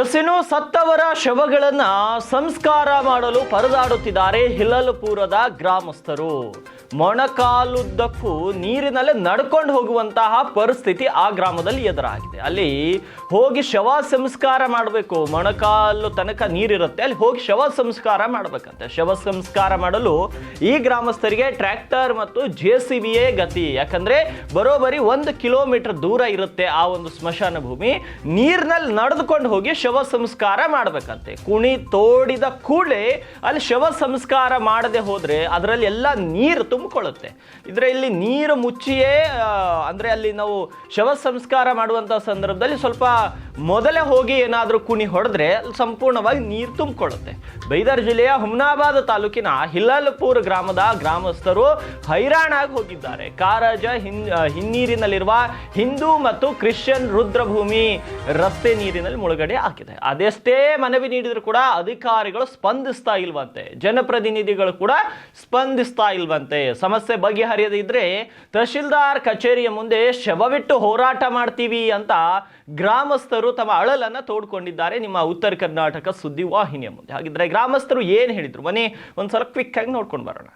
S ಸತ್ತವರ ಶವಗಳನ್ನು ಸಂಸ್ಕಾರ ಮಾಡಲು ಪರದಾಡುತ್ತಿದ್ದಾರೆ ಹಿಲ್ಲಲುಪುರದ ಗ್ರಾಮಸ್ಥರು. ಮೊಣಕಾಲುದ್ದಕ್ಕೂ ನೀರಿನಲ್ಲೇ ನಡ್ಕೊಂಡು ಹೋಗುವಂತಹ ಪರಿಸ್ಥಿತಿ ಆ ಗ್ರಾಮದಲ್ಲಿ ಎದುರಾಗಿದೆ. ಅಲ್ಲಿ ಹೋಗಿ ಶವ ಸಂಸ್ಕಾರ ಮಾಡಬೇಕು. ಮೊಣಕಾಲು ತನಕ ನೀರಿರುತ್ತೆ. ಅಲ್ಲಿ ಹೋಗಿ ಶವ ಸಂಸ್ಕಾರ ಮಾಡಬೇಕಂತೆ. ಶವ ಸಂಸ್ಕಾರ ಮಾಡಲು ಈ ಗ್ರಾಮಸ್ಥರಿಗೆ ಟ್ರ್ಯಾಕ್ಟರ್ ಮತ್ತು ಜೆ ಸಿ ಬಿಯೇ ಗತಿ. ಯಾಕಂದ್ರೆ ಬರೋಬರಿ ಒಂದು ಕಿಲೋಮೀಟರ್ ದೂರ ಇರುತ್ತೆ ಆ ಒಂದು ಸ್ಮಶಾನ ಭೂಮಿ. ನೀರಿನಲ್ಲಿ ನಡೆದುಕೊಂಡು ಹೋಗಿ ಶವ ಸಂಸ್ಕಾರ ಮಾಡಬೇಕಂತೆ. ಕುಣಿ ತೋಡಿದ ಕೂಡಲೇ ಅಲ್ಲಿ ಶವ ಸಂಸ್ಕಾರ ಮಾಡದೆ ಹೋದ್ರೆ ಅದರಲ್ಲಿ ಎಲ್ಲ ನೀರು ತುಂಬಿಕೊಳ್ಳುತ್ತೆ. ಇದರ ಇಲ್ಲಿ ನೀರು ಮುಚ್ಚಿಯೇ ಅಂದರೆ ಅಂದ್ರೆ ಅಲ್ಲಿ ನಾವು ಶವ ಸಂಸ್ಕಾರ ಮಾಡುವಂಥ ಸಂದರ್ಭದಲ್ಲಿ ಸ್ವಲ್ಪ ಮೊದಲೇ ಹೋಗಿ ಏನಾದರೂ ಕುಣಿ ಹೊಡೆದ್ರೆ ಸಂಪೂರ್ಣವಾಗಿ ನೀರು ತುಂಬಿಕೊಳ್ಳುತ್ತೆ. ಬೈದರ್ ಜಿಲ್ಲೆಯ ಹುಮ್ನಾಬಾದ್ ತಾಲೂಕಿನ ಹಿಲ್ಲಲ್ಪುರ್ ಗ್ರಾಮದ ಗ್ರಾಮಸ್ಥರು ಹೈರಾಣಾಗಿ ಹೋಗಿದ್ದಾರೆ. ಕಾರಜ ಹಿನ್ ಹಿನ್ನೀರಿನಲ್ಲಿರುವ ಹಿಂದೂ ಮತ್ತು ಕ್ರಿಶ್ಚಿಯನ್ ರುದ್ರಭೂಮಿ ರಸ್ತೆ ನೀರಿನಲ್ಲಿ ಮುಳುಗಡೆ ಹಾಕಿದೆ ಅದೆಷ್ಟೇ ಮನವಿ ನೀಡಿದರೂ ಕೂಡ ಅಧಿಕಾರಿಗಳು ಸ್ಪಂದಿಸ್ತಾ ಇಲ್ವಂತೆ. ಜನಪ್ರತಿನಿಧಿಗಳು ಕೂಡ ಸ್ಪಂದಿಸ್ತಾ ಇಲ್ವಂತೆ. ಸಮಸ್ಯೆ ಬಗೆಹರಿಯದಿದ್ರೆ ತಹಶೀಲ್ದಾರ್ ಕಚೇರಿಯ ಮುಂದೆ ಶವವಿಟ್ಟು ಹೋರಾಟ ಮಾಡ್ತೀವಿ ಅಂತ ಗ್ರಾಮಸ್ಥರು ತಮ್ಮ ಅಳಲನ್ನ ತೋಡ್ಕೊಂಡಿದ್ದಾರೆ. ನಿಮ್ಮ ಉತ್ತರ ಕರ್ನಾಟಕ ಸುದ್ದಿ ವಾಹಿನಿಯ ಮುಂದೆ. ಹಾಗಿದ್ರೆ ಗ್ರಾಮಸ್ಥರು ಏನು ಹೇಳಿದ್ರು? ಬನ್ನಿ ಒಂದ್ಸಲ ಕ್ವಿಕ್ ಆಗಿ ನೋಡ್ಕೊಂಡು ಬರೋಣ.